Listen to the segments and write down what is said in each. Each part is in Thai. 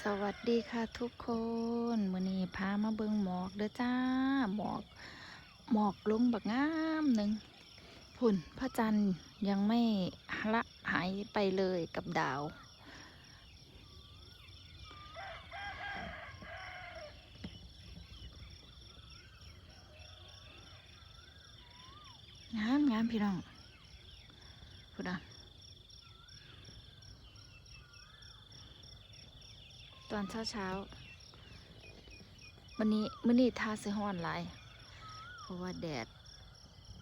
สวัสดีค่ะทุกคนมื้อนี้พามาเบิ่งหมอกเด้อจ้า หมอก หมอกลงบักงามหนึ่งพุ่นพระจันทร์ยังไม่ละหายไปเลยกับดาว งามงามพี่น้องพุ่นอะ ตอนเช้าเช้าวันนี้มื้อนี้ทาสื้อฮ้อนหลาย เพราะว่าแดด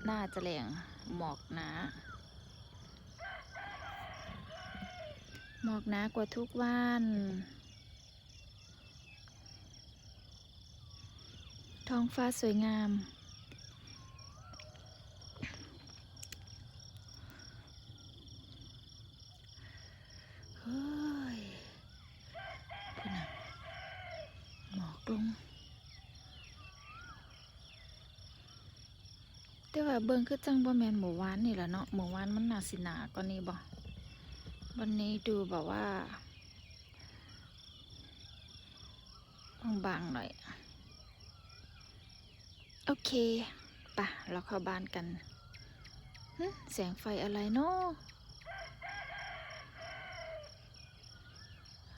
น่าจะแรงหมอกหนาหมอกหนากว่าทุกวันท้องฟ้าสวยงาม เฮ้ย พุ่นน่ะหมอกลง แต่ว่าเบิ่งคือจังบ่แมนหมู่วานนี่แหละเนาะหมู่วานมันน่าสิหนากว่านี้บ่วันนี้ดูแบบว่าบางๆหน่อย โอเคปะเราเข้าบ้านกันแสงไฟอะไรเนาะ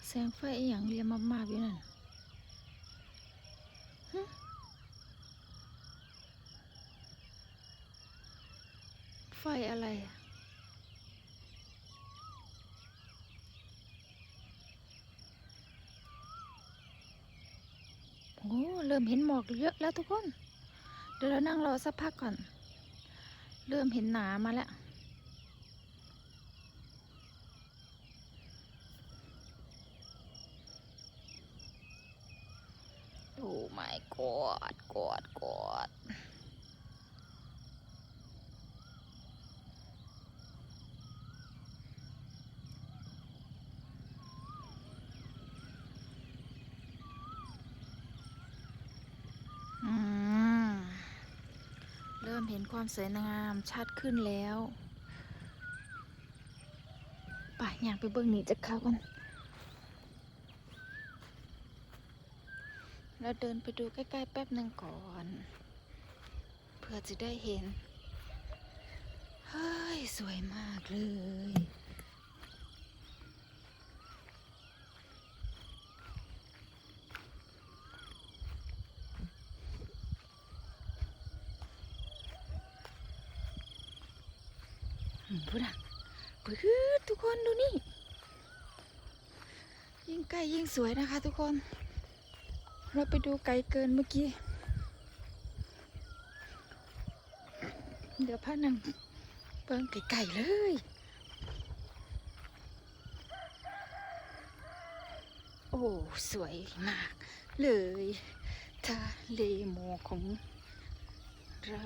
แสงไฟอย่างเรียมมากๆอยู่นั่นหึ ไฟอะไรอะโอ้เริ่มเห็นหมอกเยอะแล้วทุกคน เดี๋ยวเรานั่งรอสักพักก่อน เริ่มเห็นหนามาแล้วโอ้ my god กอดกอดอืม เห็นความสวยงามชัดขึ้นแล้วไปอยากไปเบิ่งหนีจากเขากันเราเดินไปดูใกล้ๆแป๊บหนึ่งก่อน เพื่อจะได้เห็น เฮ้ย สวยมากเลย พูดอะปื๊ดทุกคนดูนี่ ยิ่งใกล้ยิ่งสวยนะคะ ทุกคน เราไปดูไกลเกินเมื่อกี้ เดี๋ยวพานังเบิ่งไก่ๆเลยโอ้สวยมากเลยทะเลหมอกของเรา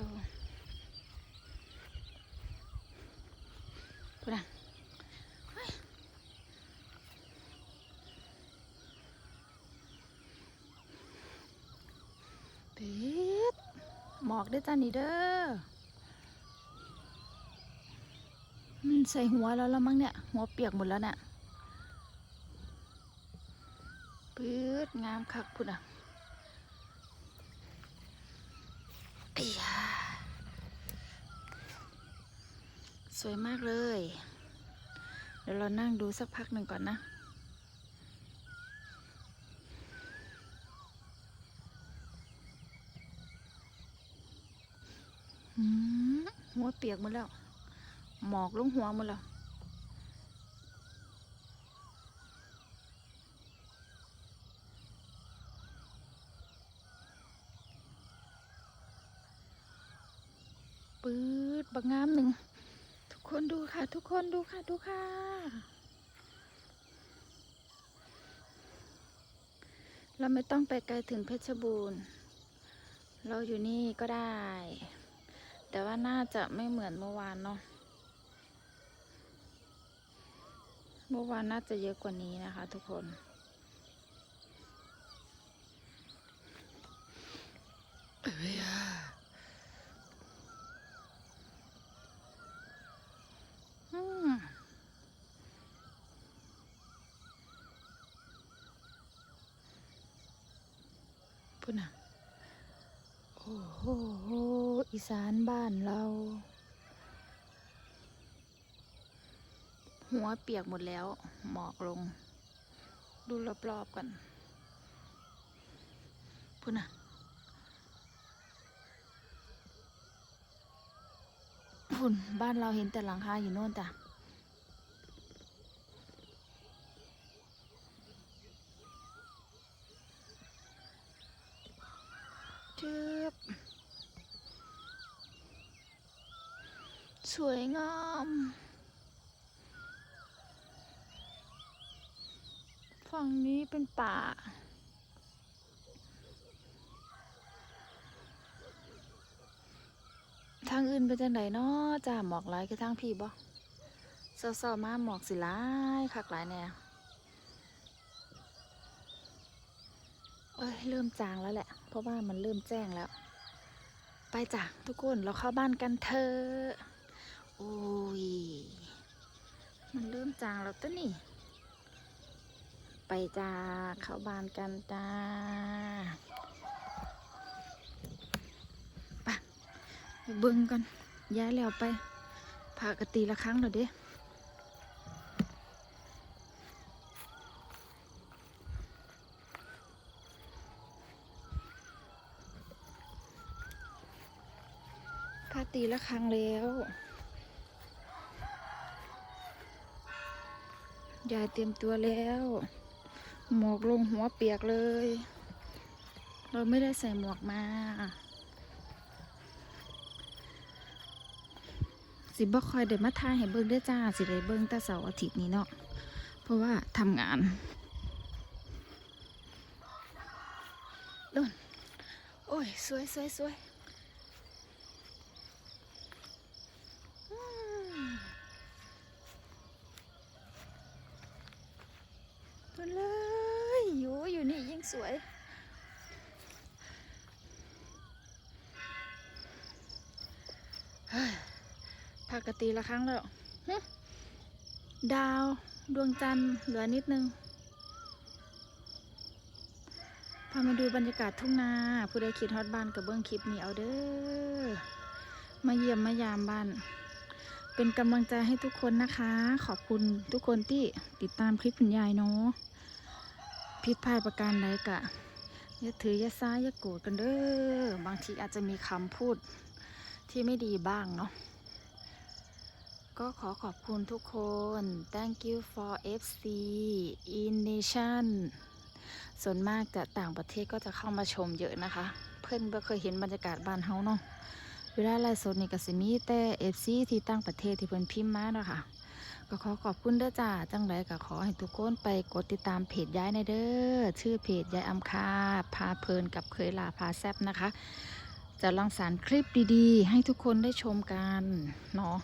พูดอะปิดหมอกเด้จ้านี่เด้อ มันใส่หัวแล้วแล้วมั้งเนี่ย หัวเปียกหมดแล้วเนี่ยปื๊ดงามคักพุ่นอะไอ้ยา สวยมากเลย เดี๋ยวเรานั่งดูสักพักหนึ่งก่อนนะหืมหัวเปียกหมดแล้ว หมอกลงหัวหมดแล้วปื๊ดบักงามหนึ่ง คนดูค่ะ ทุกคนดูค่ะ ดูค่ะ เราไม่ต้องไปไกลถึงเพชรบูรณ์ เราอยู่นี่ก็ได้ แต่ว่าน่าจะไม่เหมือนเมื่อวานเนาะเมื่อวานน่าจะเยอะกว่านี้นะคะ ทุกคน เอ้ยอะอืม พุ่นน่ะ โอ้โห อีสานบ้านเรา หัวเปียกหมดแล้ว หมอกลง ดูรอบๆกันพุ่นน่ะพุ่นบ้านเราเห็นแต่หลังคาอยู่โน่นจ้ะ จึบสวยงามฝั่งนี้เป็นป่า ทางอื่นเป็นจังไดเนาะจ้าหมอกหลายคือทางพี่บ่เศร้าๆมาหมอกสิหลายคักหลายแน่ เอ้ยเริ่มจางแล้วแหละ เพราะว่ามันเริ่มแจ้งแล้ว ไปจ้ะทุกคนเราเข้าบ้านกันเถอะโอ้ยมันเริ่มจางแล้วต้นนี่ ไปจ้าเข้าบ้านกันจ้าไปเบิ่งกันย้ายแล้วไปพากตีละครั้งเดี๋ยวเด้ ตีละครั้งแล้ว ยายเตรียมตัวแล้ว หมวกลงหัวเปียกเลย เราไม่ได้ใส่หมวกมา สิบ่คอยเดินมาทายให้เบิ่งได้จ้า สิได้เบิ่งแต่เสาร์อาทิตย์นี้เนาะ เพราะว่าทำงานโดนโอ้ย สวยสวยสวย ไปเลยอยู่อยู่นี่ยิ่งสวยปกติละครั้งแล้วดาวดวงจันทร์เหลือนิดนึงพามาดูบรรยากาศทุ่งนา ผู้ใดคิดฮอตบ้านกับเบื้องคลิปนี้เอาเด้อ มาเยี่ยมมายามบ้าน เป็นกำลังใจให้ทุกคนนะคะ ขอบคุณทุกคนที่ติดตามคลิปคุณยายเนาะผิดพลาดประการใดกะอย่าถืออย่าซ้ายอย่าโกรธกันเด้อบางทีอาจจะมีคำพูดที่ไม่ดีบ้างเนาะก็ขอขอบคุณทุกคน thank you for FC in nation ส่วนมากจะต่างประเทศก็จะเข้ามาชมเยอะนะคะ เพื่อนก็เคยเห็นบรรยากาศบ้านเฮาเนาะ เวลาไลฟ์สดนี่ก็สิมีแต่ FC ที่ต่างประเทศที่เพิ่นพิมพ์มาเนาะค่ะ ก็ขอขอบคุณเด้อจ้า จังไรก็ขอให้ทุกคนไปกดติดตามเพจย้ายในเด้อ ชื่อเพจยายอำคา พาเพลินกับเคยลาพาแซบนะคะ จะรังสรรค์คลิปดีๆ ให้ทุกคนได้ชมกันเนาะ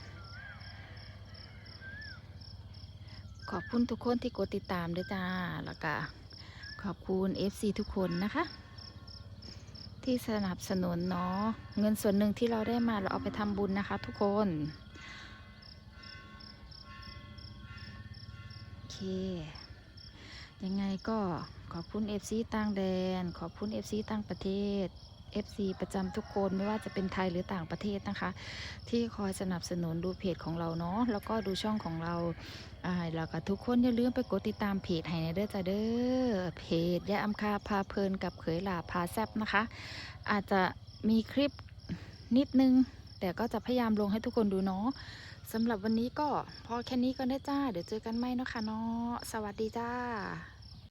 ขอบคุณทุกคนที่กดติดตามด้วยจ้า แล้วก็ขอบคุณ FC ทุกคนนะคะ ที่สนับสนุนเนาะเงินส่วนหนึ่งที่เราได้มาเราเอาไปทำบุญนะคะ ทุกคนโอเค ยังไงก็ขอบคุณ FC ต่างแดน ขอบคุณ FC ต่างประเทศ FC ประจำทุกคนไม่ว่าจะเป็นไทยหรือต่างประเทศนะคะ ที่คอยสนับสนุนดูเพจของเราเนาะแล้วก็ดูช่องของเราอ่าแล้วก็ทุกคนอย่าลืมไปกดติดตามเพจให้ในเด้อจ้าเด้อเพจยายอำคาพาเพลินกับเขยหลาพาแซบนะคะ อาจจะมีคลิปนิดนึง แต่ก็จะพยายามลงให้ทุกคนดูเนาะสำหรับวันนี้ก็พอแค่นี้ก็ได้จ้า เดี๋ยวเจอกันใหม่เนาะค่ะเนาะสวัสดีจ้า